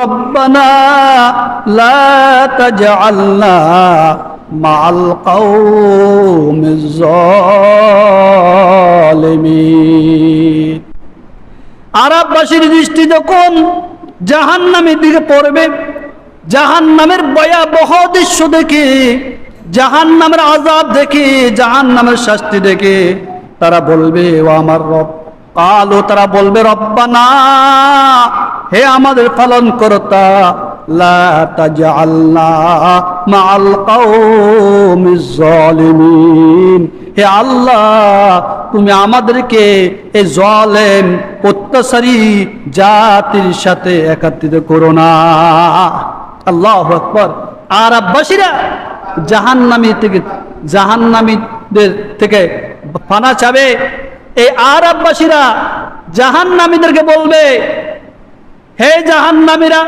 ربنا لا تجعلنا مع القوم الظالمين আরববাসীর দৃষ্টি যখন জাহান নামের দিকে পড়বে জাহান নামের ভয়াবহ দৃশ্য দেখে জাহান নামের আজাব দেখে জাহান নামের শাস্তি দেখে তারা বলবে ও আমার রব কালো তারা বলবে রব্বানা হে আমাদের পালন করতা হে আল্লাহ, তুমি আমাদেরকে এই জলেম অত্যাচারী জাতির সাথে একাত্রিত করো না। আল্লাহ আকবর। আর আব্বাসীরা জাহান্নামী থেকে, জাহান্নামীদের থেকে পানা চাবে। এই আর আব্বাসীরা জাহান্নামীদেরকে বলবে হে জাহান্নামীরা